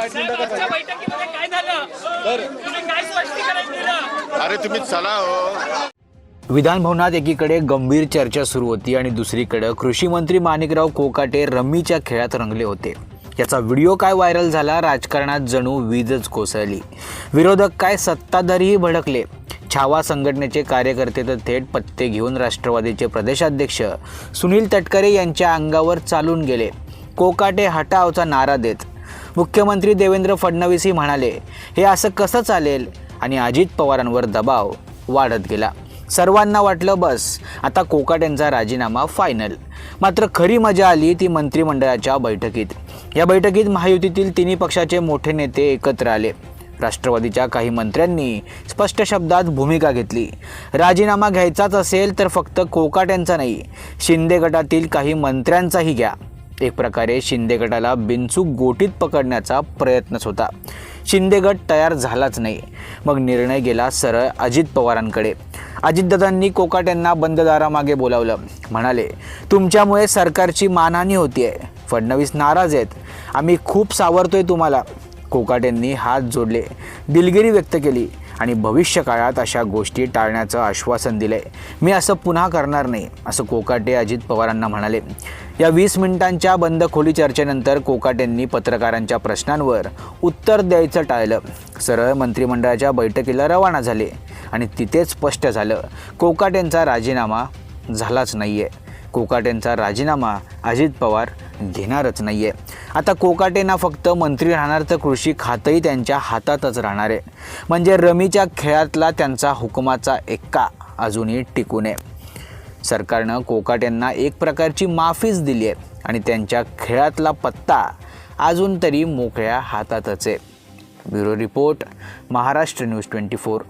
आजच्या बैठकीमध्ये काय झालं? तुम्ही काय स्पष्टीकरण दिलं? अरे तुम्ही चला हो. विधान भवनात एकीकडे गंभीर चर्चा सुरू होती आणि दुसरीकडे कृषी मंत्री माणिकराव कोकाटे रम्मीच्या खेळात रंगले होते. याचा व्हिडिओ काय व्हायरल झाला? राजकारणात जणू वीजच कोसळली. विरोधक काय सत्ताधारीही भडकले? छावा संघटनेचे कार्यकर्ते तर थेट पत्ते घेऊन राष्ट्रवादीचे प्रदेशाध्यक्ष सुनील तटकरे यांच्या अंगावर चालून गेले. कोकाटे हटावचा नारा देत मुख्यमंत्री देवेंद्र फडणवीसही म्हणाले हे असं कसं चालेल? आणि अजित पवारांवर दबाव वाढत गेला. सर्वांना वाटलं बस आता कोकाटेंचा राजीनामा फायनल मात्र खरी मजा आली ती मंत्रिमंडळाच्या बैठकीत. या बैठकीत महायुतीतील तिन्ही पक्षाचे मोठे नेते एकत्र आले. राष्ट्रवादीच्या काही मंत्र्यांनी स्पष्ट शब्दात भूमिका घेतली. राजीनामा घ्यायचाच असेल तर फक्त कोकाट्यांचा नाही शिंदे गटातील काही मंत्र्यांचाही घ्या. एक प्रकारे शिंदे गटाला बिनचूक गोटीत पकडण्याचा प्रयत्नच होता. शिंदे गट तयार झालाच नाही. मग निर्णय गेला सरळ अजित पवारांकडे. अजितदादांनी कोकाट्यांना बंद दारामागे बोलावलं. म्हणाले तुमच्यामुळे सरकारची मानहानी होतीये. फडणवीस नाराज आहेत. आम्ही खूप सावरतोय तुम्हाला. कोकाटेंनी हात जोडले. दिलगिरी व्यक्त केली आणि भविष्य काळात अशा गोष्टी टाळण्याचं आश्वासन दिलंय. मी असं पुन्हा करणार नाही असं कोकाटे अजित पवारांना म्हणाले. या वीस मिनिटांच्या बंद खोली चर्चेनंतर कोकाटेंनी पत्रकारांच्या प्रश्नांवर उत्तर द्यायचं टाळलं. सरळ मंत्रिमंडळाच्या बैठकीला रवाना झाले आणि तिथेच स्पष्ट झालं कोकाटेंचा राजीनामा झालाच नाही आहे कोकाटेंचा राजीनामा अजित पवार घेणारच नाही आहे आता कोकाटेंना फक्त मंत्री राहणार तर कृषी खातंही त्यांच्या हातातच राहणार आहे. म्हणजे रमीच्या खेळातला त्यांचा हुकुमाचा एक्का अजूनही टिकू नये सरकारनं कोकाट यांना एक प्रकारची माफीच दिली आहे आणि त्यांच्या खेळातला पत्ता अजून तरी मोकळ्या हातातच आहे. Bureau report Maharashtra news twenty four.